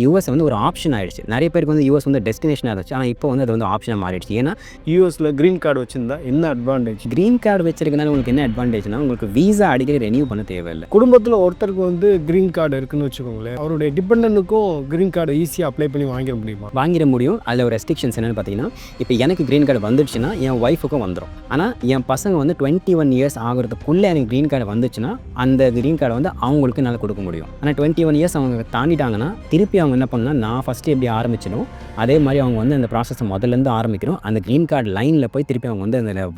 US வந்து ஒரு option ஆயிடுச்சு. நிறைய பேருக்கு வந்து யூஎஸ் வந்து டெஸ்டினேஷனாக இருந்துச்சு. ஆனால் இப்போ வந்து அது வந்து ஆப்ஷனாக மாறிடுச்சு. ஏன்னா யூஎஸில் க்ரீன் கார்டு வச்சுருந்தா என்ன அட்வான்டேஜ் க்ரீன் கார்டு வச்சிருக்கனால உங்களுக்கு என்ன அட்வான்டேஜ்னா உங்களுக்கு வீசா அடிக்கடி ரெனியூ பண்ண தேவையில்லை. குடும்பத்தில் ஒருத்தருக்கு வந்து க்ரீன் கார்டு இருக்குன்னு வச்சுக்கோங்களேன் அவருடைய டிபெண்டனுக்கும் க்ரீன் கார்டு ஈஸியாக அப்ளை பண்ணி வாங்கிட முடியுமா? வாங்கிட முடியும். அதில் ஒரு ரெஸ்ட்ரிக்ஷன்ஸ் என்னென்னு பார்த்தீங்கன்னா இப்போ எனக்கு க்ரீன் கார்டு வந்துடுச்சுன்னா என் ஒய்ஃபுக்கும் வந்துடும் ஆனால் என் பசங்க வந்து டுவெண்ட்டி ஒன் இயர்ஸ் ஆகிறதுக்குள்ளே எனக்கு க்ரீன் கார்டு வந்துச்சுன்னா அந்த க்ரீன் கார்டை வந்து அவங்களுக்கு என்னால் கொடுக்க முடியும். ஆனால் டுவெண்ட்டி ஒன் இயர்ஸ் அவங்க தாண்டிட்டாங்கன்னா திருப்பி அவங்க என்ன பண்ணால் நான் ஃபஸ்ட்டு எப்படி ஆரம்பிச்சனோ அதே மாதிரி அவங்க வந்து அந்த ப்ராசஸை முதல்லேருந்து ஆரம்பிக்கணும். அந்த க்ரீன் கார்டு லைனில் போய் திருப்பி அவங்க வந்து அந்த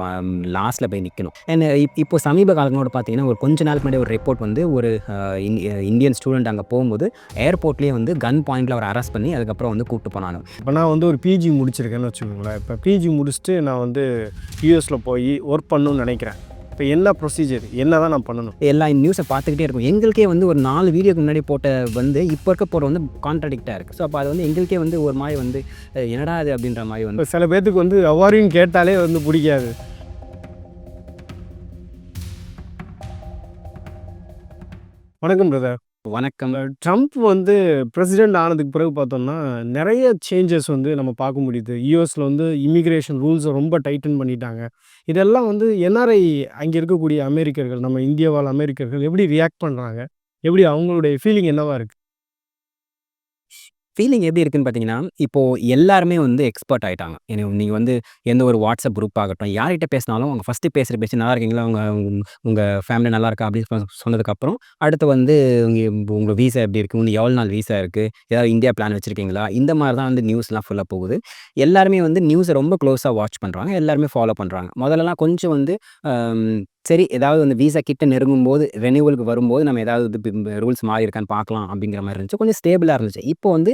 லாஸ்ட்டில் போய் நிற்கணும் அண்ட் இப்போ சமீப காலங்களோட பார்த்தீங்கன்னா ஒரு கொஞ்ச நாளுக்கு முன்னாடி ஒரு ரிப்போர்ட் வந்து ஒரு இந்- இந்தியன் ஸ்டூடெண்ட் அங்கே போகும்போது ஏர்போர்ட்லேயே வந்து கன் பாயிண்டில் அவர் அரெஸ்ட் பண்ணி அதுக்கப்புறம் வந்து கூப்பிட்டு போனாங்க. இப்போ நான் வந்து ஒரு பிஜி முடிச்சிருக்கேன்னு வச்சுக்கோங்களேன். இப்போ பிஜி முடிச்சுட்டு நான் வந்து யூஎஸில் போய் ஒர்க் பண்ணணும்னு நினைக்கிறேன். இப்போ என்ன ப்ரொசீஜர் என்ன தான் நான் பண்ணணும்? எல்லா நியூஸை பார்த்துக்கிட்டே இருக்கும் எங்களுக்கே வந்து ஒரு நாலு வீடியோக்கு முன்னாடி போட்ட வந்து இப்போ இருக்க போகிற வந்து கான்ட்ராடிக்டாக இருக்குது ஸோ அப்போ அது வந்து எங்களுக்கே வந்து ஒரு மாதிரி வந்து என்னடா அது அப்படின்ற மாதிரி வந்து. சில பேர்த்துக்கு வந்து அவ்வாரின்னு கேட்டாலே வந்து பிடிக்காது. வணக்கம் பிரதர் வணக்கம். ட்ரம்ப் வந்து பிரசிடென்ட் ஆனதுக்கு பிறகு பார்த்தோம்னா நிறைய சேஞ்சஸ் வந்து நம்ம பார்க்க முடியுது. யூஎஸில் வந்து இமிக்ரேஷன் ரூல்ஸை ரொம்ப டைட்டன் பண்ணிட்டாங்க. இதெல்லாம் வந்து என்ஆர்ஐ அங்கே இருக்கக்கூடிய அமெரிக்கர்கள் நம்ம இந்தியாவால் அமெரிக்கர்கள் எப்படி ரியாக்ட் பண்ணுறாங்க எப்படி அவங்களுடைய ஃபீலிங் என்னவாக இருக்குது ஃபீலிங் எப்படி இருக்குன்னு பார்த்தீங்கன்னா இப்போது எல்லாருமே வந்து எக்ஸ்பர்ட் ஆகிட்டாங்க ஏன்னா நீங்கள் வந்து எந்த ஒரு வாட்ஸ்அப் குரூப் ஆகட்டும் யார்கிட்ட பேசினாலும் அவங்க ஃபஸ்ட்டு பேசுகிற பேசி நல்லா இருக்கீங்களா? அவங்க உங்கள் ஃபேமிலி நல்லா இருக்கா? அப்படின்னு சொன்னதுக்கப்புறம் அடுத்து வந்து உங்கள் உங்கள் வீசா எப்படி இருக்குது உங்களுக்கு எவ்வளோ நாள் வீசா இருக்குது ஏதாவது இந்தியா பிளான் வச்சுருக்கீங்களா? இந்த மாதிரி தான் வந்து நியூஸ்லாம் ஃபுல்லாக போகுது. எல்லாருமே வந்து நியூஸை ரொம்ப க்ளோஸாக வாட்ச் பண்ணுறாங்க எல்லாருமே ஃபாலோ பண்ணுறாங்க முதல்லலாம் கொஞ்சம் வந்து சரி ஏதாவது வந்து வீசா கிட்ட நெருங்கும் போது ரெனியூவலுக்கு வரும்போது நம்ம ஏதாவது ரூல்ஸ் மாறி இருக்கான்னு பார்க்கலாம் அப்படிங்கிற மாதிரி இருந்துச்சு. கொஞ்சம் ஸ்டேபிளாக இருந்துச்சு. இப்போ வந்து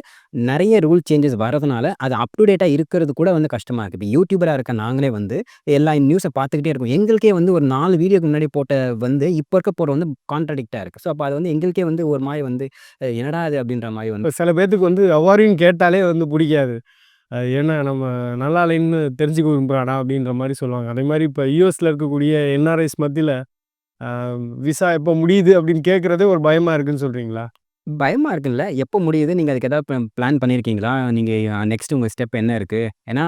நிறைய ரூல் சேஞ்சஸ் வரதுனால அது அப் டு டேட்டாக இருக்கிறது கூட வந்து கஷ்டமாக இருக்குது இப்போ யூடியூபராக இருக்க நாங்களே வந்து எல்லா நியூஸை பார்த்துக்கிட்டே இருக்கோம். எங்களுக்கே வந்து ஒரு நாலு வீடியோக்கு முன்னாடி போட்ட வந்து இப்போ இருக்க போகிற வந்து கான்ட்ரடிக்டாக இருக்குது ஸோ அப்போ அது வந்து எங்களுக்கே வந்து ஒரு மாதிரி வந்து என்னடா அது அப்படின்ற மாதிரி வந்து சில பேர்த்துக்கு வந்து அவ்வாறையும் கேட்டாலே வந்து பிடிக்காது. ஏன்னா நம்ம நல்லா இல்லைன்னு தெரிஞ்சுக்க விரும்புகிறாடா அப்படின்ற மாதிரி சொல்லுவாங்க. அதே மாதிரி இப்போ யூஎஸில் இருக்கக்கூடிய என்ஆர்ஐஸ் மத்தியில் விசா எப்போ முடியுது அப்படின்னு கேட்குறதே ஒரு பயமாக இருக்குன்னு சொல்கிறீங்களா பயமாக இருக்குல்ல. எப்போ முடியுது? நீங்கள் அதுக்கு எதாவது பிளான் பண்ணியிருக்கீங்களா நீங்கள் நெக்ஸ்ட் உங்கள் ஸ்டெப் என்ன இருக்குது ஏன்னா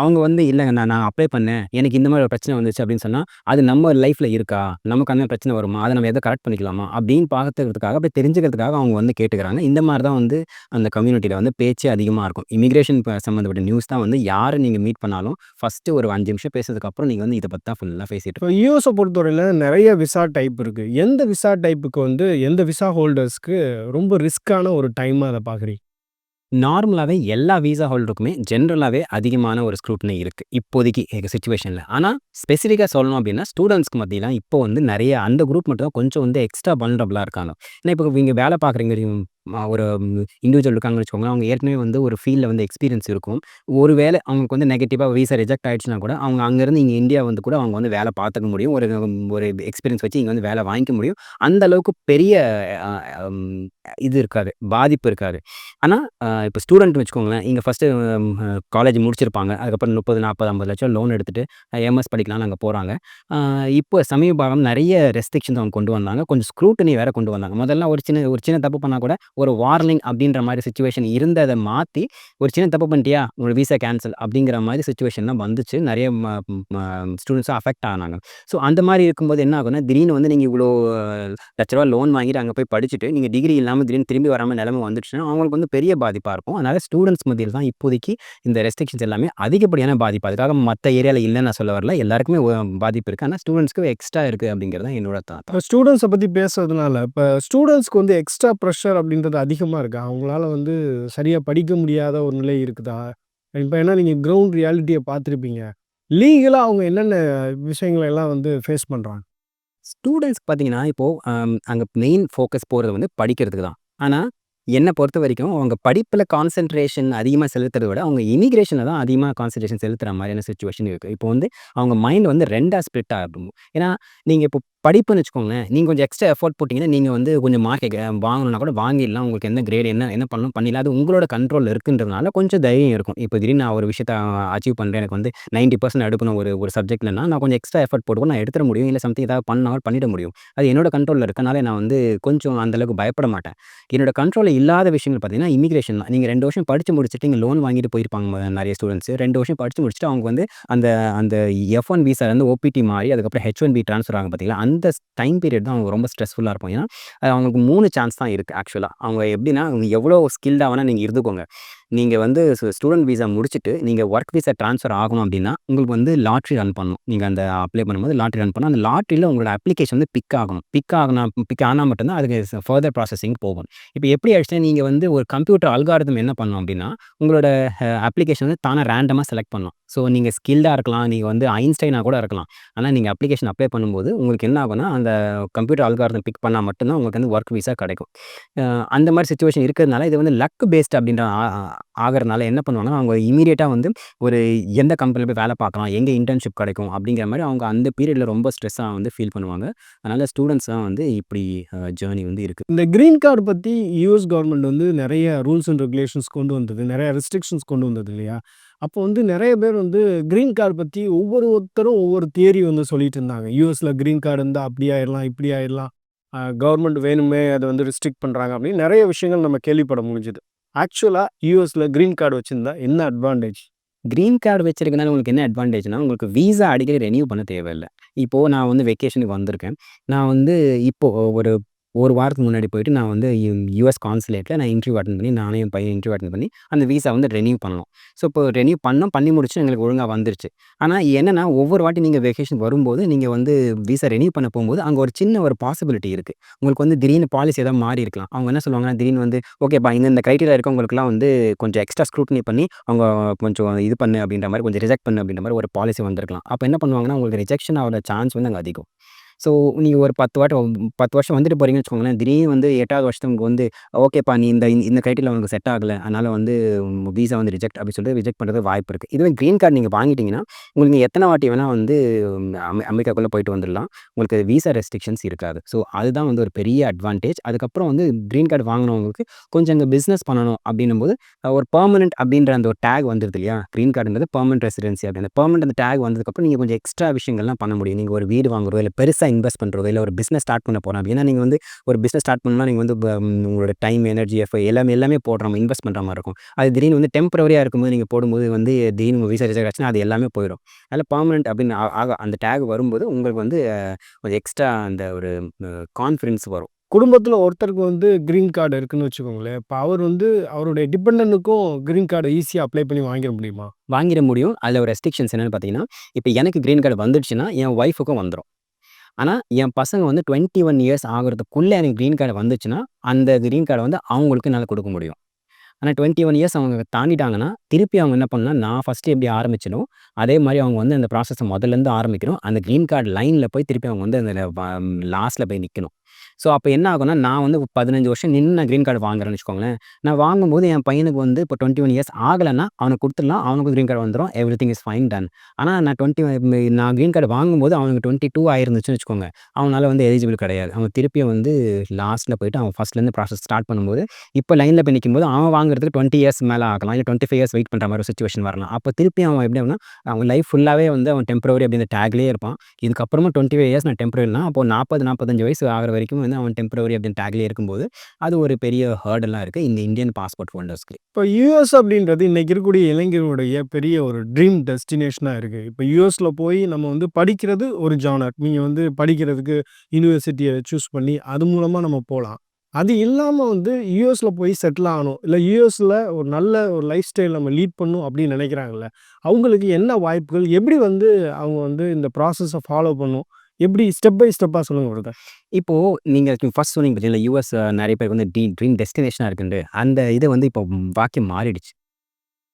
அவங்க வந்து இல்லைங்க நான் நான் அப்ளை பண்ணேன். எனக்கு இந்த மாதிரி ஒரு பிரச்சனை வந்துச்சு அப்படின்னு சொன்னால் அது நம்ம லைஃப்பில் இருக்கா? நமக்கு அந்த பிரச்சனை வருமா? அதை நம்ம எதை கரெக்ட் பண்ணிக்கலாமா? அப்படின்னு பார்க்கறதுக்காக அப்படி தெரிஞ்சுக்கிறதுக்காக அவங்க வந்து கேட்டுக்கிறாங்க. இந்த மாதிரி தான் வந்து அந்த கம்யூனிட்டியில் வந்து பேச்சே அதிகமாக இருக்கும். இமிக்ரேஷன் சம்மந்தப்பட்ட நியூஸ் தான் வந்து யாரை நீங்கள் மீட் பண்ணாலும் ஃபஸ்ட்டு ஒரு அஞ்சு நிமிஷம் பேசுறதுக்கப்புறம் நீங்கள் வந்து இதை பற்றி தான் ஃபுல்லாக பேசிட்டு இப்போ யூஎஸை பொறுத்தவரையில் நிறைய விசா டைப் இருக்குது எந்த விசா டைப்புக்கு வந்து எந்த விசா ஹோல்டர்ஸ்க்கு ரொம்ப ரிஸ்க்கான ஒரு டைமாக அதை பார்க்குறீங்க? நார்மலாகவே எல்லா வீசா ஹோல்டருக்குமே ஜென்ரலாகவே அதிகமான ஒரு ஸ்க்ரூட்னி இருக்குது இப்போதைக்கு சுச்சுவேஷனில் ஆனால் ஸ்பெசிஃபிக்காக சொல்லணும் அப்படின்னா ஸ்டூடெண்ட்ஸ்க்கு மத்தியெல்லாம் இப்போ வந்து நிறைய அந்த குரூப் மட்டும் தான் கொஞ்சம் வந்து எக்ஸ்ட்ரா பல்னரபுளாக இருக்காங்க. ஏன்னா இப்போ இங்கே வேலை பார்க்குறீங்க ஒரு இண்டிவிஜுவல் இருக்காங்கன்னு வச்சுக்கோங்களேன் அவங்க ஏற்கனவே வந்து ஒரு ஃபீல்டில் வந்து எக்ஸ்பீரியன்ஸ் இருக்கும். ஒரு வேளை அவங்களுக்கு வந்து நெகட்டிவாக வீசா ரிஜெக்ட் ஆயிடுச்சுன்னா கூட அவங்க அங்கேருந்து இங்கே இந்தியா வந்து கூட அவங்க வந்து வேலை பார்த்துக்க முடியும். ஒரு ஒரு எக்ஸ்பீரியன்ஸ் வச்சு இங்கே வந்து வேலை வாங்கிக்க முடியும். அந்த அளவுக்கு பெரிய இது இருக்காது பாதிப்பு இருக்காது. ஆனால் இப்போ ஸ்டூடெண்ட் வச்சுக்கோங்களேன் இங்கே ஃபஸ்ட்டு காலேஜ் முடிச்சிருப்பாங்க. அதுக்கப்புறம் முப்பது நாற்பது ஐம்பது லட்சம் லோன் எடுத்துகிட்டு எம்எஸ் படிக்கலாம்னு அங்கே போகிறாங்க இப்போ சமீப காலம் நிறைய ரெஸ்ட்ரிக்ஷன்ஸ் அவங்க கொண்டு வந்தாங்க. கொஞ்சம் ஸ்க்ரூட்டனி வேறு கொண்டு வந்தாங்க. முதல்ல ஒரு சின்ன ஒரு சின்ன தப்பு பண்ணால் கூட ஒரு வார்னிங் அப்படின்ற மாதிரி சுச்சுவேஷன் இருந்ததை மாற்றி ஒரு சின்ன தப்பு பண்ணிட்டியா? உங்களோட வீசா கேன்சல் அப்படிங்கிற மாதிரி சுச்சுவேஷன்லாம் வந்துச்சு. நிறைய ஸ்டூடெண்ட்ஸும் அஃபெக்ட் ஆனாங்க. ஸோ அந்த மாதிரி இருக்கும்போது என்ன ஆகும்னா திடீர்னு வந்து நீங்கள் இவ்வளோ லட்ச ரூபா லோன் வாங்கிட்டு அங்கே போய் படிச்சுட்டு நீங்கள் டிகிரி இல்லாமல் திடீர்னு திரும்பி வராமல் நிலைமை வந்துடுச்சுன்னா அவங்களுக்கு வந்து பெரிய பாதிப்பாக இருக்கும். அதனால் ஸ்டூடெண்ட்ஸ் மத்தியில் தான் இப்போதைக்கு இந்த ரெஸ்ட்ரிக்ஷன்ஸ் எல்லாமே அதிகப்படியான பாதிப்பு. அதுக்காக மற்ற ஏரியாவில் இல்லைன்னு நான் சொல்ல வரல. எல்லாருக்குமே பாதிப்பு இருக்குது ஆனால் ஸ்டூடெண்ட்ஸ்க்கு எக்ஸ்ட்ரா இருக்குது அப்படிங்கிறது தான் என்னோட தாத்தா. ஸ்டூடெண்ட்ஸை பற்றி பேசுறதுனால இப்போ ஸ்டூடெண்ட்ஸ்க்கு வந்து எக்ஸ்ட்ரா ப்ரெஷர் அப்படின்றது அதிகமாக இருக்கா? அவங்களால வந்து சரியாக படிக்க முடியாத ஒரு நிலை இருக்குதா? இப்போ ஏன்னா நீங்கள் கிரவுண்ட் ரியாலிட்டியை பார்த்துருப்பீங்க. லீகலாக அவங்க என்னென்ன விஷயங்களை எல்லாம் வந்து ஃபேஸ் பண்ணுறாங்க ஸ்டூடெண்ட்ஸ்க்கு பார்த்தீங்கன்னா இப்போது அங்கே மெயின் ஃபோக்கஸ் போகிறது வந்து படிக்கிறதுக்கு தான். ஆனால் என்னை பொறுத்த வரைக்கும் அவங்க படிப்பில் கான்சென்ட்ரேஷன் அதிகமாக செலுத்துறதை விட அவங்க இமிகிரேஷனில் தான் அதிகமாக கான்சென்ட்ரேஷன் செலுத்துகிற மாதிரியான சுச்சுவேஷன் இருக்குது இப்போ வந்து அவங்க மைண்ட் வந்து ரெண்டாக ஸ்ப்ளிட் ஆகும். ஏன்னா நீங்கள் இப்போ படிப்புன்னு வச்சுக்கோங்களேன். நீங்கள் கொஞ்சம் எக்ஸ்ட்ரா எஃபோர்ட் போட்டிங்கன்னா நீங்கள் வந்து கொஞ்சம் மார்க் வாங்கணுன்னா வாங்கணும்னா கூட வாங்கிடலாம். உங்களுக்கு என்ன கிரேட் என்ன என்ன பண்ணணும் பண்ணிடலாம். அது உங்களோட கண்ட்ரோலில் இருக்குன்றதுனால கொஞ்சம் தைரியம் இருக்கும். இப்போ திடீர்னு நான் ஒரு விஷயத்த அச்சீவ் பண்ணுறேன் எனக்கு வந்து 90% எடுக்கணும் ஒரு ஒரு சப்ஜெக்ட்லனா, நான் கொஞ்சம் எக்ஸ்ட்ரா எஃபோர்ட் போட்டு நான் எடுத்துட முடியும். இல்லை சம்திங் ஏதாவது பண்ணாலும் பண்ணிட முடியும். அது என்னோட கண்ட்ரோலில் இருக்கனால நான் வந்து கொஞ்சம் அந்தளவுக்கு பயப்பட மாட்டேன். என்னோட கண்ட்ரோலில் இல்லாத விஷயங்கள் பார்த்தீங்கன்னா, இமிகிரேஷன் தான். நீங்கள் ரெண்டு வருஷம் படித்து முடிச்சுட்டு நீங்கள் லோன் வாங்கிட்டு போயிருப்பாங்க நிறைய ஸ்டூடெண்ட்ஸ் ரெண்டு வருஷம் படித்து முடிச்சுட்டு அவங்க வந்து அந்த அந்த எஃப் ஒன் விசாலேருந்து ஓபிடி மாறி அதுக்கப்புறம் ஹெச் ஒன் பி ட்ரான்ஸ்ஃபர் ஆகும் பார்த்தீங்களா, அந்த டைம் பீரியட் தான் அவங்க ரொம்ப ஸ்ட்ரெஸ்ஃபுல்லாக இருக்கும். ஏன்னா, அவங்களுக்கு மூணு சான்ஸ் தான் இருக்குது ஆக்சுவலாக அவங்க எப்படின்னா, அவங்க எவ்வளோ ஸ்கில்டாக வேணால் நீங்கள் இருந்துக்கோங்க. நீங்கள் வந்து ஸ்டூடெண்ட் ஸ்டூடண்ட் விசா முடிச்சுட்டு, நீங்கள் ஒர்க் விசா ட்ரான்ஸ்ஃபர் ஆகணும் அப்படின்னா, உங்களுக்கு வந்து லாட்ரி ரன் பண்ணணும். நீங்கள் அந்த அப்ளை பண்ணும்போது லாட்ரி ரன் பண்ணணும். அந்த லாட்ரியில் உங்களோட அப்ளிகேஷன் வந்து பிக் ஆகணும். பிக் ஆகணும் பிக் ஆனா மட்டும்தான் அதுக்கு ஃபர்தர் ப்ராசஸிங் போகும். இப்போ எப்படி ஆயிடுச்சுன்னா, நீங்கள் வந்து ஒரு கம்ப்யூட்டர் அல்காரதம் என்ன பண்ணணும் அப்படின்னா, உங்களோட அப்ளிகேஷன் வந்து தானே ரேண்டமாக செலக்ட் பண்ணணும் ஸோ நீங்கள் ஸ்கில்டாக இருக்கலாம். நீங்கள் வந்து ஐன்ஸ்டைனா கூட இருக்கலாம். ஆனால் நீங்கள் அப்ளிகேஷன் அப்ளை பண்ணும்போது, உங்களுக்கு என்ன ஆகும்னா, அந்த கம்ப்யூட்டர் அல்காரதம் பிக் பண்ணால் மட்டும்தான் உங்களுக்கு வந்து ஒர்க் விசா கிடைக்கும். அந்த மாதிரி சுச்சுவேஷன் இருக்கிறதுனால, இது வந்து லக் பேஸ்ட் அப்படின்ற ஆகறனால என்ன பண்ணுவாங்கன்னா, அவங்க இமீடியட்டாக வந்து ஒரு எந்த கம்பெனியில் போய் வேலை பார்க்கலாம், எங்கே இன்டர்ன்ஷிப் கிடைக்கும் அப்படிங்கிற மாதிரி அவங்க அந்த பீரியடில் ரொம்ப ஸ்ட்ரெஸ்ஸாக வந்து ஃபீல் பண்ணுவாங்க. அதனால் ஸ்டூடண்ட்ஸ் தான் வந்து இப்படி ஜேர்னி வந்து இருக்குது இந்த க்ரீன் கார்டு பற்றி யூஎஸ் கவர்மெண்ட் வந்து நிறைய ரூல்ஸ் அண்ட் ரெகுலேஷன்ஸ் கொண்டு வந்தது. நிறைய ரெஸ்ட்ரிக்ஷன்ஸ் கொண்டு வந்தது இல்லையா? அப்போ வந்து நிறைய பேர் வந்து க்ரீன் கார்டு பற்றி ஒவ்வொரு ஒருத்தரும் ஒவ்வொரு தியரி வந்து சொல்லிட்டு இருந்தாங்க. யூஎஸில் க்ரீன் கார்டு இருந்தால் அப்படி ஆயிரலாம், இப்படி ஆயிரலாம். கவர்மெண்ட் வேணுமே அதை வந்து ரிஸ்ட்ரிக்ட் பண்ணுறாங்க அப்படின்னு நிறைய விஷயங்கள் நம்ம கேள்விப்பட முடிஞ்சது. ஆக்சுவலாக யூஎஸில் க்ரீன் கார்டு வச்சுருந்தா என்ன அட்வான்டேஜ்? க்ரீன் கார்டு வச்சிருக்கனால உங்களுக்கு என்ன அட்வான்டேஜ்னா, உங்களுக்கு வீசா அடிக்கடி ரெனியூ பண்ண தேவையில்லை இப்போது நான் வந்து வெக்கேஷனுக்கு வந்திருக்கேன். நான் வந்து இப்போது ஒரு ஒரு வாரத்துக்கு முன்னாடி போயிட்டு நான் வந்து யூஎஸ் கான்சுலேட்டில் நான் இன்டர்வியூ அட்டன் பண்ணி, நானே என் பையன் இன்டர்வியூ அட்டன் பண்ணி, அந்த வீசா வந்து ரெனியூ பண்ணோம். ஸோ இப்போ ரெனியூ பண்ணோம். பண்ணி முடிச்சு எங்களுக்கு ஒழுங்காக வந்துருச்சு. ஆனால் என்னென்னா ஒவ்வொரு வாட்டி நீங்கள் வெக்கேஷன் வரும்போது, நீங்கள் வந்து வீசா ரெனியூ பண்ண போகும்போது அங்கே ஒரு சின்ன ஒரு பாசிபிலிட்டி இருக்குது உங்களுக்கு வந்து திடீர்னு பாலிசி ஏதாவது மாறி இருக்கலாம். அவங்க என்ன சொல்லுவாங்கன்னா, திடீர்னு வந்து ஓகேப்பா இந்த இந்த க்ரைட்டீரியா இருக்கவங்களுக்குலாம் வந்து கொஞ்சம் எக்ஸ்ட்ரா ஸ்க்ரூட்னி பண்ணி, அவங்க கொஞ்சம் இது பண்ணு அப்படின்ற மாதிரி கொஞ்சம் ரிஜெக்ட் பண்ணு அப்படின்ற மாதிரி ஒரு பாலிசி வந்திருக்கலாம். அப்போ என்ன பண்ணுவாங்கன்னா, உங்களுக்கு ரிஜெக்ஷன் ஆகிற சான்ஸ் வந்து அங்கே அதிகம். ஸோ நீங்கள் ஒரு 10 வாட்டி 10 வருஷம் வந்துட்டு போறீங்கன்னு வச்சுக்கோங்களேன். திடீர்னு வந்து 8வது வருஷத்துல உங்களுக்கு வந்து ஓகேப்பா நீ இந்த இந்த கிரைட்டீரியா உனக்கு செட் ஆகலை அதனால் வந்து விசா வந்து ரிஜெக்ட் அப்படின்னு சொல்லிட்டு ரிஜெக்ட் பண்ணுறது வாய்ப்பு இருக்குது இதுவே க்ரீன் கார்டு நீங்கள் வாங்கிட்டீங்கன்னா, உங்களுக்கு எத்தனை வாட்டி வேணால் வந்து அமெ போயிட்டு வந்துடலாம். உங்களுக்கு வீசா ரெஸ்ட்ரிக்ஷன்ஸ் இருக்காது. ஸோ அதுதான் வந்து ஒரு பெரிய அட்வான்டேஜ். அதுக்கப்புறம் வந்து க்ரீன் கார்டு வாங்கினவங்களுக்கு கொஞ்சம் இங்கே பிஸ்னஸ் பண்ணணும் அப்படின்னும் போது ஒரு பர்மனெண்ட் அப்படின்ற அந்த ஒரு டேக் வந்துருது இல்லையா? கிரீன் கார்டுன்றது பர்மனெண்ட் ரெசிடென்சி அப்படி. அந்த பர்மனெண்ட் அந்த டேக் வந்ததுக்கப்புறம் நீங்கள் கொஞ்சம் எக்ஸ்ட்ரா விஷயங்கள்லாம் பண்ண முடியும். நீங்கள் ஒரு வீடு வாங்குறதோ, இல்லை பெருசாக இன்வெஸ்ட் பண்றதோ, இல்ல ஒரு பிசினஸ் ஸ்டார்ட் பண்ண போறோம் அப்படின்னா, நீங்க வந்து ஒரு பிசினஸ் ஸ்டார்ட் பண்ணணும்னா, நீங்க வந்து உங்களோட டைம், எனர்ஜி, எஃபோர்ட் எல்லாமே எல்லாமே போடுற மாரி இன்வெஸ்ட் பண்ற மாரி இருக்கும். அது திடீர்னு வந்து டெம்பரரியா இருக்கும்போது நீங்க போடும்போது வந்து திடீர்னு விசா ரிஜெக்ட் ஆச்சுன்னா, அது எல்லாமே போயிடும். அதனால பெர்மனன்ட் அப்படின்னு ஆக அந்த டேக் வரும்போது உங்களுக்கு வந்து கொஞ்சம் எக்ஸ்ட்ரா அந்த ஒரு கான்ஃபிடன்ஸ் வரும். குடும்பத்துல ஒருத்தருக்கு வந்து கிரீன் கார்டு இருக்குன்னு வச்சுக்கோங்களேன். இப்ப அவர் வந்து அவருடைய டிபெண்டன்ட்க்கும் கிரீன் கார்ட ஈஸியா அப்ளை பண்ணி வாங்கிற முடியுமா? வாங்கிட முடியும். அதுல ஒரு ரெஸ்ட்ரிக்ஷன்ஸ் என்னன்னு பார்த்தீங்கன்னா, இப்ப எனக்கு கிரீன் கார்டு வந்துடுச்சுன்னா, என் ஒய்ஃப்க்கும் வந்துரும். ஆனால் என் பசங்க வந்து 21 இயர்ஸ் ஆகுறதுக்குள்ள எனக்கு க்ரீன் கார்டு வந்துச்சுன்னா, அந்த க்ரீன் கார்டை வந்து அவங்களுக்கு என்னால் கொடுக்க முடியும். ஆனா 21 இயர்ஸ் அவங்க தாண்டிட்டாங்கன்னா, திருப்பி அவங்க என்ன பண்ணலாம் நான் ஃபர்ஸ்ட்டு எப்படி ஆரம்பிச்சேனோ, அதே மாதிரி அவங்க வந்து அந்த ப்ராசஸை முதல்லேருந்து ஆரம்பிக்கணும். அந்த க்ரீன் கார்டு லைனில் போய் திருப்பி அவங்க வந்து அந்த லாஸ்ட்டில் போய் நிற்கணும் ஸோ அப்போ என்ன ஆகும்னா, நான் வந்து 15 வருஷம் நின்று நான் கிரீன் கார்டு வாங்குறேன்னு வச்சுக்கோங்களேன். நான் வாங்கும்போது என் பையனுக்கு வந்து இப்போ 21 இயர்ஸ் ஆகலைன்னா அவனுக்கு கொடுத்துடலாம் அவனுக்கு க்ரீன் கார்டு வந்துடும் everything is fine done. ஆனால் நான் 20 நான் கிரீன் கார்டு வாங்கும்போது அவனுக்கு 22 ஆயிருந்துச்சுன்னு வச்சுக்கோங்க. அவனால் வந்து எலிஜிபிள் கிடையாது. அவன் திருப்பியும் வந்து லாஸ்ட்டில் போயிட்டு அவன் ஃபஸ்ட்லேருந்து ப்ராசஸ் ஸ்டார்ட் பண்ணும்போது, இப்போ லைனில் போய் நிற்கும்போது அவன் வாங்குறதுக்கு 20 இயர்ஸ் மேலே ஆகலாம். டுவெண்ட்டி ஃபைவ் இயர்ஸ் வெயிட் பண்ணுற மாதிரி ஒரு வரலாம். அப்போ திருப்பி அவன் எப்படி அப்படின்னா அவன் லைஃப் ஃபுல்லாகவே வந்து அவன் டெம்பரவரி அப்படி அந்த இருப்பான் இருப்பான். இதுக்கப்புறமும் 25 இயர்ஸ் நான் டெம்பரவரினா அப்போ 40, 45 வயசு ஆகிற வரைக்கும் வந்து அவன் டெம்பரவரி அப்படின்னு டேக்லேயே இருக்கும்போது, அது ஒரு பெரிய ஹர்டெல்லாம் இருக்குது இந்த இந்தியன் பாஸ்போர்ட் ஹோல்டர்ஸ்க்கு. இப்போ யூஎஸ் அப்படின்றது இன்னைக்கு இருக்கக்கூடிய இளைஞர்களுடைய பெரிய ஒரு ட்ரீம் டெஸ்டினேஷனாக இருக்குது இப்போ யூஎஸில் போய் நம்ம வந்து படிக்கிறது ஒரு ஜானர். நீங்கள் வந்து படிக்கிறதுக்கு யூனிவர்சிட்டியை சூஸ் பண்ணி, அது மூலமாக நம்ம போகலாம் அது இல்லாமல் வந்து யூஎஸில் போய் செட்டில் ஆகணும். இல்லை யூஎஸில் ஒரு நல்ல ஒரு லைஃப் ஸ்டைல் நம்ம லீட் பண்ணும் அப்படின்னு நினைக்கிறாங்கல்ல. அவங்களுக்கு என்ன வாய்ப்புகள்? எப்படி வந்து அவங்க வந்து இந்த ப்ராசஸை ஃபாலோ பண்ணும் எப்படி ஸ்டெப் பை ஸ்டெப்பாக சொல்லுங்கள் பிரதர். இப்போது நீங்கள் ஃபர்ஸ்ட் சொன்னீங்க பார்த்தீங்களா, யூஎஸ் நிறைய பேருக்கு வந்து டி ட்ரீம் டெஸ்டினேஷனாக இருக்குன்ட்டு. அந்த இது வந்து இப்போ வாக்கியம் மாறிடுச்சு.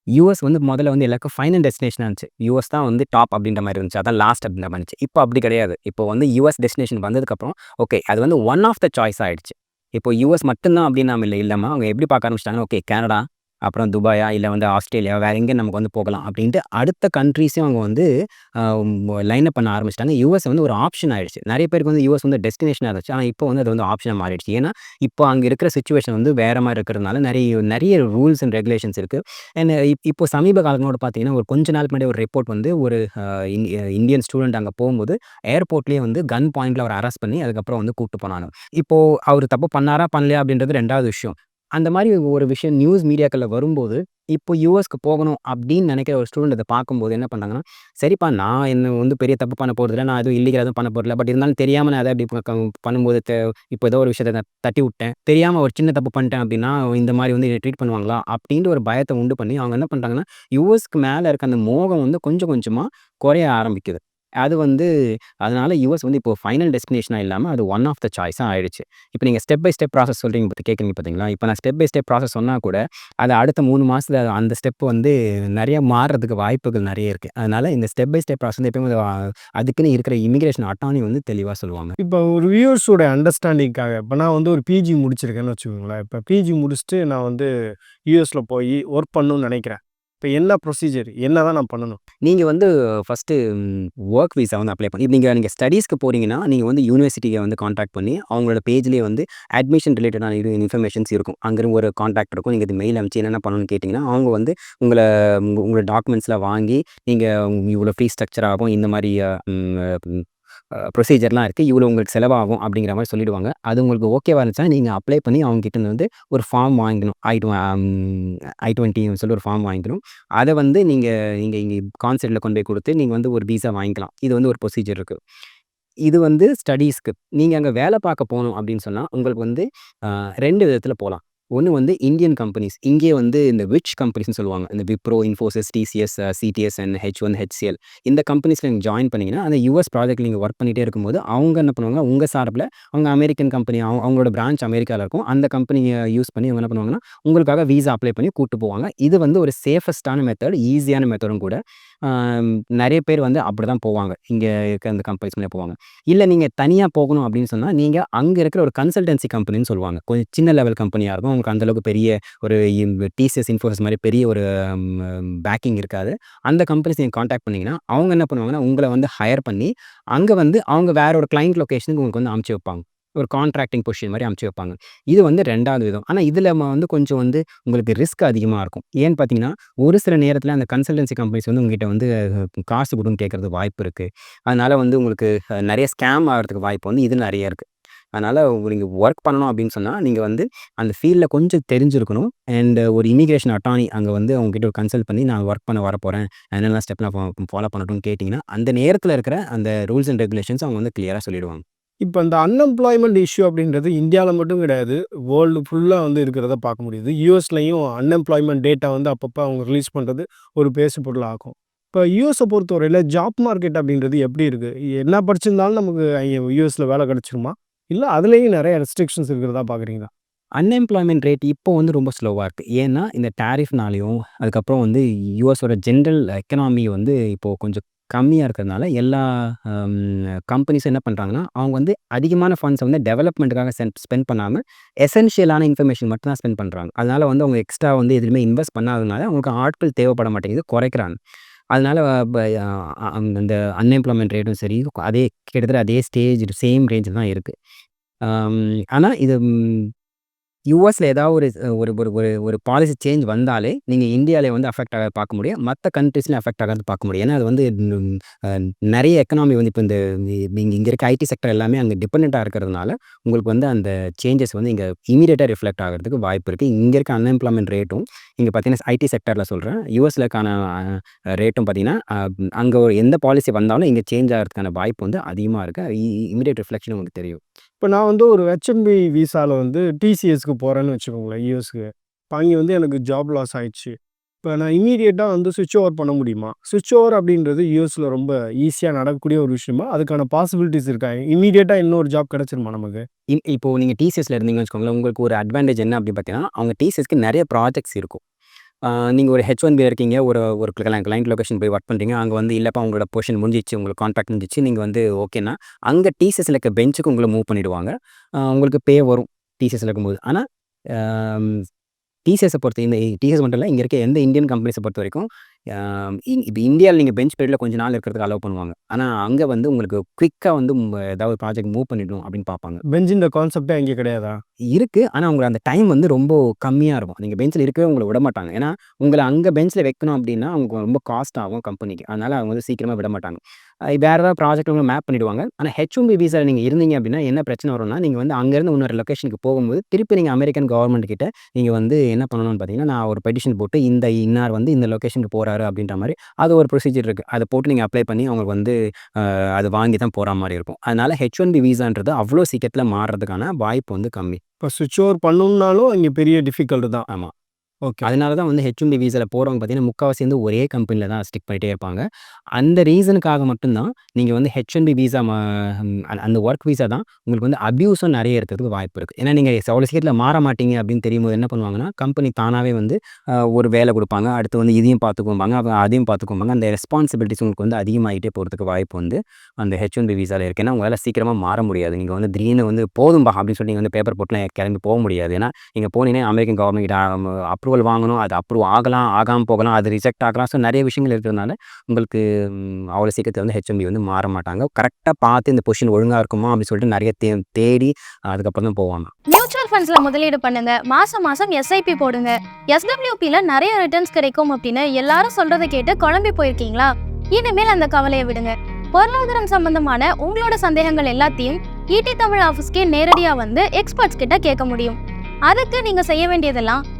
யுஎஸ் வந்து முதல்ல வந்து எல்லாருக்கும் ஃபைனல் டெஸ்டினேஷனா இருந்துச்சு. யுஎஸ் தான் வந்து டாப் அப்படின்ற மாதிரி இருந்துச்சு. அதான் லாஸ்ட் அப்படின்ற மாதிரி இருந்துச்சு. இப்போ அப்படி கிடையாது. இப்போ வந்து யுஎஸ் டெஸ்டினேஷன் வந்ததுக்கப்புறம், ஓகே அது வந்து ஒன் ஆஃப் த சாய்ஸ் ஆகிடுச்சு இப்போ யூஎஸ் மட்டும்தான் அப்படின்னு நம்ம இல்லை இல்லம்மா. அவங்க எப்படி பார்க்க ஆரம்பிச்சிட்டாங்க ஓகே கனடா, அப்புறம் துபாயா இல்லை வந்து ஆஸ்திரேலியா வேறு எங்கே நமக்கு வந்து போகலாம் அப்படின்ட்டு அடுத்த கண்ட்ரீஸையும் அவங்க வந்து லைன் அப் பண்ண ஆரம்பிச்சிட்டாங்க. யூஎஸ் வந்து ஒரு ஆப்ஷன் ஆகிடுச்சு நிறைய பேருக்கு வந்து யூஎஸ் வந்து டெஸ்டினேஷனாக இருந்துச்சு. ஆனால் இப்போ வந்து அது வந்து ஆப்ஷனாக மாறிடுச்சு. ஏன்னா இப்போ அங்கே இருக்கிற சுச்சுவேஷன் வந்து வேறு மாதிரி இருக்கிறதுனால நிறைய நிறைய ரூல்ஸ் அண்ட் ரெகுலேஷன்ஸ் இருக்குது அண்ட் இப்போ சமீப காலங்களோட பார்த்தீங்கன்னா ஒரு கொஞ்ச நாள் முன்னாடி ஒரு ரிப்போர்ட் வந்து ஒரு இந்தியன் ஸ்டூடெண்ட் அங்கே போகும்போது ஏர்போர்ட்லேயே வந்து கன் பாயிண்ட்டில் அவர் அரெஸ்ட் பண்ணி அதுக்கப்புறம் வந்து கூப்பிட்டு போனாங்க. இப்போது அவர் தப்பு பண்ணாரா பண்ணலையா அப்படின்றது ரெண்டாவது விஷயம். அந்த மாதிரி ஒரு விஷயம் நியூஸ் மீடியாக்களில் வரும்போது இப்போ யூஎஸ்க்கு போகணும் அப்படின்னு நினைக்கிற ஒரு ஸ்டூடெண்ட் அதை பார்க்கும்போது என்ன பண்ணாங்கன்னா சரிப்பா நான் என்ன வந்து பெரிய தப்பு பண்ண போகிறதில்ல நான் எதுவும் இல்லீகல் எதுவும் பண்ண போகிறதில்ல பட் இருந்தாலும் தெரியாமல் நான் அதை அப்படி பண்ணும்போது இப்போ ஏதோ ஒரு விஷயத்தை நான் தட்டி விட்டேன். தெரியாமல் ஒரு சின்ன தப்பு பண்ணிட்டேன் அப்படின்னா இந்த மாதிரி வந்து ட்ரீட் பண்ணுவாங்களா? அப்படின்ற ஒரு பயத்தை உண்டு பண்ணி அவங்க என்ன பண்ணுறாங்கன்னா யூஎஸ்க்கு மேலே இருக்க அந்த மோகம் வந்து கொஞ்சம் கொஞ்சமாக குறைய ஆரம்பிக்குது. அது வந்து அதனால் யூஎஸ் வந்து இப்போ ஃபைனல் டெஸ்டினேஷனாக இல்லாமல் அது ஒன் ஆஃப் த சாய்ஸாக ஆயிடுச்சு. இப்போ நீங்கள் ஸ்டெப் பை ஸ்டெப் ப்ராசஸ் சொல்கிறீங்க பற்றி கேட்குறீங்க பார்த்தீங்களா இப்போ நான் ஸ்டெப் பை ஸ்டெப் ப்ராசஸ் சொன்னால் கூட அது அடுத்த மூணு மாதத்தில் அந்த ஸ்டெப் வந்து நிறைய மாறுறதுக்கு வாய்ப்புகள் நிறைய இருக்குது அதனால் இந்த ஸ்டெப் பை ஸ்டெப் ப்ராசஸ் வந்து எப்பயுமே அது, அதுக்குன்னு இருக்கிற இமிகிரேஷன் அட்டானி வந்து தெளிவாக சொல்லுவாங்க. இப்போ ஒரு வியூவர்ஸோட அண்டர்ஸ்டாண்டிங்காக இப்போ நான் வந்து ஒரு பிஜி முடிச்சிருக்கேன்னு வச்சுக்கோங்களேன். இப்போ பிஜி முடிச்சுட்டு நான் வந்து யூஎஸில் போய் ஒர்க் பண்ணணும்னு நினைக்கிறேன். இப்போ என்ன ப்ரொசீஜர் என்ன தான் நான் பண்ணணும். நீங்கள் வந்து ஃபஸ்ட்டு ஒர்க் வீசா வந்து அப்ளை பண்ணி நீங்கள் நீங்கள் ஸ்டடீஸ்க்கு போகிறீங்கன்னா நீங்கள் வந்து யூனிவர்சிட்டியை வந்து காண்டாக்ட் பண்ணி அவங்களோட பேஜ்லேயே வந்து அட்மிஷன் ரிலேட்டடான இது இன்ஃபர்மேஷன்ஸ் இருக்கும். அங்கே ஒரு காண்டாக்ட் இருக்கும். நீங்கள் இது மெயில் அனுப்பிச்சு என்னென்ன பண்ணணும்னு கேட்டிங்கன்னா அவங்க வந்து உங்களை உங்களோட டாக்குமெண்ட்ஸ்லாம் வாங்கி நீங்கள் இவ்வளோ ஃபீஸ் ஸ்ட்ரக்சர் ஆகும் இந்த மாதிரி ப்ரொசீஜர்லாம் இருக்குது இவ்வளோ உங்களுக்கு செலவாகும் அப்படிங்கிற மாதிரி சொல்லிடுவாங்க. அது உங்களுக்கு ஓகேவா இருந்துச்சுன்னா நீங்கள் அப்ளை பண்ணி அவங்ககிட்ட இருந்து வந்து ஒரு ஃபார்ம் வாங்கிக்கணும். ஐ டு ஐ டுவெண்ட்டின்னு சொல்லி ஒரு ஃபார்ம் வாங்கிக்கணும். அதை வந்து நீங்கள் இங்கே இங்கே கான்செர்ட்டில் கொண்டு போய் கொடுத்து நீங்கள் வந்து ஒரு வீசா வாங்கிக்கலாம். இது வந்து ஒரு ப்ரொசீஜர் இருக்குது இது வந்து ஸ்டடீஸ்க்கு நீங்கள் அங்கே வேலை பார்க்க போகணும் அப்படின்னு சொன்னால் உங்களுக்கு வந்து ரெண்டு விதத்தில் போகலாம் ஒன்று வந்து இந்தியன் கம்பெனிஸ். இங்கே வந்து இந்த விச் கம்பெனிஸ்னு சொல்லுவாங்க. இந்த Wipro Infosys TCS CTS and H one HCL. இந்த கம்பெனிஸில் நீங்கள் ஜாயின் பண்ணிங்கன்னா அந்த யூஎஸ் ப்ராஜெக்ட் நீங்கள் ஒர்க் பண்ணிகிட்டே இருக்கும்போது அவங்க என்ன பண்ணுவாங்க உங்கள் சார்பில் அவங்க அமெரிக்கன் கம்பெனி அவங்க அவங்களோட பிரான்ச் அமெரிக்காவில் இருக்கும். அந்த கம்பெனியை யூஸ் பண்ணி அவங்க என்ன பண்ணுவாங்கன்னா உங்களுக்காக வீசா அப்ளை பண்ணி கூப்பிட்டு போவாங்க. இது வந்து ஒரு சேஃபஸ்டான மெத்தட் ஈஸியான மெத்தடும் கூட. நிறைய பேர் வந்து அப்படி தான் போவாங்க. இங்கே இருக்க அந்த கம்பெனிஸ்லேயே போவாங்க. இல்லை நீங்கள் தனியாக போகணும் அப்படின்னு சொன்னால் நீங்கள் அங்கே இருக்கிற ஒரு கன்சல்டன்சி கம்பெனின்னு சொல்லுவாங்க. கொஞ்சம் சின்ன லெவல் கம்பெனியாக இருக்கும். உங்களுக்கு அந்தளவுக்கு பெரிய ஒரு டிசிஎஸ் இன்ஃபோர்ஸ் மாதிரி பெரிய ஒரு பேக்கிங் இருக்காது. அந்த கம்பெனிஸ் நீங்கள் காண்டாக்ட் பண்ணிங்கன்னா அவங்க என்ன பண்ணுவாங்கன்னா உங்களை வந்து ஹையர் பண்ணி அங்கே வந்து அவங்க வேற ஒரு கிளைண்ட் லொக்கேஷனுக்கு உங்களுக்கு வந்து அமுச்சு வைப்பாங்க. ஒரு கான்ட்ராக்டிங் பொசிஷன் மாதிரி அமுச்சு வைப்பாங்க. இது வந்து ரெண்டாவது விதம். ஆனால் இதில் வந்து கொஞ்சம் வந்து உங்களுக்கு ரிஸ்க் அதிகமாக இருக்கும். ஏன்னு பார்த்தீங்கன்னா ஒரு சில நேரத்தில் அந்த கன்சல்டன்சி கம்பெனிஸ் வந்து உங்ககிட்ட வந்து காசு கொடுன்னு கேட்குறது வாய்ப்பு இருக்குது அதனால் வந்து உங்களுக்கு நிறைய ஸ்கேம் ஆகிறதுக்கு வாய்ப்பு வந்து இது நிறைய இருக்குது அதனால் நீங்கள் ஒர்க் பண்ணணும் அப்படின்னு சொன்னால் நீங்கள் வந்து அந்த ஃபீல்டில் கொஞ்சம் தெரிஞ்சிருக்கணும். அண்ட் ஒரு இமிகிரேஷன் அட்டானி அங்கே வந்து அவங்ககிட்ட ஒரு கன்சல்ட் பண்ணி நான் ஒர்க் பண்ண வர போகிறேன் என்னென்ன ஸ்டெப் நான் ஃபாலோ பண்ணட்டும்னு கேட்டிங்கன்னா அந்த நேரத்தில் இருக்கிற அந்த ரூல்ஸ் அண்ட் ரெகுலேஷன்ஸ் அவங்க வந்து கிளியராக சொல்லிடுவாங்க. இப்போ இந்த அன்எம்ப்ளாய்மெண்ட் இஷ்யூ அப்படின்றது இந்தியாவில் மட்டும் கிடையாது வேர்ல்டு ஃபுல்லாக வந்து இருக்கிறத பார்க்க முடியுது. யூஎஸ்லையும் அன்எம்ப்ளாய்மெண்ட் டேட்டா வந்து அப்பப்போ அவங்க ரிலீஸ் பண்ணுறது ஒரு பேசு பொருளாகும் இப்போ யூஎஸை பொறுத்தவரையில் ஜாப் மார்க்கெட் அப்படின்றது எப்படி இருக்குது என்ன படிச்சிருந்தாலும் நமக்கு யூஎஸில் வேலை கிடச்சிருமா? இல்லை அதுலேயும் நிறைய ரெஸ்ட்ரிக்ஷன்ஸ் இருக்கிறதா பார்க்குறீங்களா? அன்எம்ப்ளாய்மெண்ட் ரேட் இப்போ வந்து ரொம்ப ஸ்லோவாக இருக்குது ஏன்னா இந்த டேரிஃப்னாலையும் அதுக்கப்புறம் வந்து யூஎஸோட ஜென்ரல் எக்கனாமி வந்து இப்போது கொஞ்சம் கம்மியாக இருக்கிறதுனால எல்லா கம்பெனிஸும் என்ன பண்ணுறாங்கன்னா அவங்க வந்து அதிகமான ஃபண்ட்ஸை வந்து டெவலப்மெண்ட்டுக்காக சென்ட் ஸ்பெண்ட் பண்ணாமல் எசென்ஷியலான இன்ஃபர்மேஷன் மட்டும் தான் ஸ்பெண்ட் பண்ணுறாங்க அதனால் வந்து அவங்க எக்ஸ்ட்ரா வந்து எதுவுமே இன்வெஸ்ட் பண்ணாததுனால அவங்களுக்கு ஆட்கள் தேவைப்பட மாட்டேங்குது குறைக்கிறாங்க. அதனால் அந்த அன்எம்ப்ளாய்மெண்ட் ரேட்டும் சரி அதே கிட்டத்தட்ட அதே ஸ்டேஜ் சேம் ரேஞ்சில் தான் இருக்குது ஆனால் இது யூஎஸில் ஏதாவது ஒரு ஒரு ஒரு ஒரு ஒரு பாலிசி சேஞ்ச் வந்தாலே நீங்கள் இந்தியாவிலே வந்து அஃபெக்ட் ஆக பார்க்க முடியும். மற்ற கண்ட்ரிஸ்லையும் அஃபெக்ட் ஆகிறது பார்க்க முடியும். ஏன்னா அது வந்து நிறைய எக்கனாமி வந்து இப்போ இந்த இங்கே இங்கே இருக்க ஐடி செக்டர் எல்லாமே அங்கே டிபெண்ட்டாக இருக்கிறதுனால உங்களுக்கு வந்து அந்த சேஞ்சஸ் வந்து இங்கே இமீடியட்டாக ரிஃப்ளெக்ட் ஆகிறதுக்கு வாய்ப்பு இருக்குது இங்கே இருக்க அன்எம்ப்ளாய்மெண்ட் ரேட்டும் இங்கே பார்த்தீங்கன்னா ஐடி செக்டரில் சொல்கிறேன் யூஎஸ்லக்கான ரேட்டும் பார்த்தீங்கன்னா அங்கே ஒரு எந்த பாலிசி வந்தாலும் இங்கே சேஞ்ச் ஆகிறதுக்கான வாய்ப்பு வந்து அதிகமாக இருக்குது இமீடியட் ரிஃப்ளெக்ஷன் உங்களுக்கு தெரியும். இப்போ நான் வந்து ஒரு ஹெச்எம்பி விசாவில் வந்து டிசிஎஸ்க்கு போகிறேன்னு வச்சுக்கோங்களேன் யூஎஸ்க்கு. இப்போ அங்கே வந்து எனக்கு ஜாப் லாஸ் ஆயிடுச்சு. இப்போ நான் இமீடியட்டாக வந்து சுவிட்ச் ஓவர் பண்ண முடியுமா? சுவிட்ச் ஓவர் அப்படின்றது யூஎஸில் ரொம்ப ஈஸியாக நடக்கக்கூடிய ஒரு விஷயமா? அதுக்கான பாசிபிலிட்டிஸ் இருக்கா? இமீடியட்டாக இன்னொரு ஜாப் கிடச்சிருமா நமக்கு? இப்போ நீங்கள் டிசிஎஸ்ல இருந்தீங்கன்னு வச்சுக்கோங்களேன் உங்களுக்கு ஒரு அட்வான்டேஜ் என்ன அப்படின்னு பார்த்தீங்கன்னா அவங்க டிசிஎஸ்க்கு நிறைய ப்ராஜெக்ட்ஸ் இருக்கும். நீங்கள் ஒரு ஹெச் ஒன் இருக்கீங்க. ஒரு ஒரு கிளைண்ட் லொகேஷன் போய் ஒர்க் பண்ணுறீங்க அங்கே வந்து இல்லைப்பா உங்களோட பொசிஷன் முடிஞ்சிச்சு உங்களுக்கு கான்ட்ராக்ட் முடிஞ்சிச்சு நீங்கள் வந்து ஓகேனா அங்கே டிசிஎஸ்ல இருக்க பெஞ்சுக்கு உங்களை மூவ் பண்ணிடுவாங்க. உங்களுக்கு பே வரும் டிசிஎஸ்ல இருக்கும்போது. ஆனால் டிசிஎஸை பொறுத்த இந்த டிசிஎஸ் மட்டும் இல்லை இங்கே இருக்க எந்த இந்தியன் கம்பெனிஸை பொறுத்த வரைக்கும் இப்போ இந்தியாவில் நீங்கள் பெஞ்ச் பீரியடில் கொஞ்ச நாள் இருக்கிறதுக்கு அலோவ் பண்ணுவாங்க. ஆனால் அங்கே வந்து உங்களுக்கு குயிக்காக வந்து ஏதாவது ப்ராஜெக்ட் மூவ் பண்ணிடணும் அப்படின்னு பார்ப்பாங்க பெஞ்சின்ற கான்செப்டே அங்கே கிடையாதா? இருக்குது ஆனால் உங்களுக்கு அந்த டைம் வந்து ரொம்ப கம்மியாக இருக்கும். நீங்கள் பெஞ்சில் இருக்கவே உங்களை விட மாட்டாங்க. ஏன்னா உங்களை அங்கே பெஞ்சில் வைக்கணும் அப்படின்னா அவங்க ரொம்ப காஸ்ட் ஆகும் கம்பெனிக்கு அதனால் அவங்க வந்து சீக்கிரமாக விட மாட்டாங்க. வேற ஏதாவது ப்ராஜெக்ட் உங்களை மேப் பண்ணிடுவாங்க. ஆனால் ஹெச்ஒம்பி விசாவில் நீங்கள் இருந்தீங்க அப்படின்னா என்ன பிரச்சனை வரும்னா நீங்கள் வந்து அங்கேருந்து இன்னொரு லொக்கேஷனுக்கு போகும்போது திருப்பி நீங்கள் அமெரிக்கன் கவர்மெண்ட் கிட்ட நீங்கள் வந்து என்ன பண்ணணும்னு பார்த்தீங்கன்னா நான் ஒரு பெட்டிஷன் போட்டு இந்த இன்னார் வந்து இந்த லொக்கேஷனுக்கு போகிறாரு அப்படின்ற மாதிரி அது ஒரு ப்ரொசீஜர் இருக்குது அதை போட்டு நீங்கள் அப்ளை பண்ணி அவங்களுக்கு வந்து அது வாங்கி தான் போகிற மாதிரி இருக்கும். அதனால் ஹெச் ஒன் பி விசான்றது அவ்வளோ சீக்கிரத்தில் மாறுறதுக்கான வாய்ப்பு வந்து கம்மி. இப்போ சுவிட்ச் ஓவர் பண்ணணும்னாலும் இங்கே பெரிய டிஃபிகல்ட் தான். ஆமாம் ஓகே. அதனால தான் வந்து ஹெச்எம்பி வீசாவில் போகிறவங்க பார்த்தீங்கன்னா முக்கால்வாசி வந்து ஒரே கம்பெனியில் தான் ஸ்டிக் பண்ணிகிட்டே இருப்பாங்க. அந்த ரீசனுக்காக மட்டும்தான் நீங்கள் வந்து ஹெச்என்பி விசா வீசா அந்த ஒர்க் வீசா தான் உங்களுக்கு வந்து அப்யூஸும் நிறைய இருக்கிறதுக்கு வாய்ப்பு இருக்குது ஏன்னா நீங்கள் அவ்வளோ சீக்கிரத்தில் மாற மாட்டீங்க அப்படின்னு தெரியும்போது என்ன பண்ணுவாங்கன்னா கம்பெனி தானாகவே வந்து ஒரு வேலை கொடுப்பாங்க. அடுத்து வந்து இதையும் பார்த்துக்குவாங்க அப்புறம் அதையும் பார்த்துக்குவாங்க அந்த ரெஸ்பான்சிபிலிட்டிஸ் உங்களுக்கு வந்து அதிகமாகிட்டே போகிறதுக்கு வாய்ப்பு வந்து அந்த ஹெச்என்பி வீசாவில் இருக்குது ஏன்னா உங்களால் சீக்கிரமாக மாற முடியாது. நீங்கள் வந்து திடீர்னு வந்து போதும்பா அப்படின்னு சொல்லி நீங்கள் வந்து பேப்பர் போட்டுலாம் கிளம்பி போக முடியாது. ஏன்னா நீங்கள் போனீங்கன்னா அமெரிக்கன் கவர்மெண்ட் கிட்ட அப்ரூவல் வாங்கணும் அது அப்ரூவ் ஆகலாம் ஆகாமல் போகலாம் அது ரிஜெக்ட் ஆகலாம். ஸோ நிறைய விஷயங்கள் இருக்கிறதுனால உங்களுக்கு அவ்வளோ சீக்கிரத்தில் வந்து ஹெச்எம்பி வந்து மாற மாட்டாங்க. கரெக்டாக பார்த்து இந்த பொசிஷன் ஒழுங்காக இருக்குமா அப்படின்னு சொல்லிட்டு நிறைய தே தேடி அதுக்கப்புறம் தான் போவாங்க. மியூச்சுவல் ஃபண்ட்ஸில் முதலீடு பண்ணுங்க. மாதம் மாதம் எஸ்ஐபி போடுங்க. எஸ்டபிள்யூபியில் நிறைய ரிட்டர்ன்ஸ் கிடைக்கும் அப்படின்னு எல்லாரும் சொல்கிறத கேட்டு குழம்பி போயிருக்கீங்களா? இனிமேல் அந்த கவலையை விடுங்க. பொருளாதாரம் சம்பந்தமான உங்களோட சந்தேகங்கள் எல்லாத்தையும் ஈடி தமிழ் ஆஃபீஸ்க்கே நேரடியாக வந்து எக்ஸ்பர்ட்ஸ் கிட்ட கேட்க முடியும். அதுக்கு நீங்கள் செய்ய வேண்டியதெல்லாம்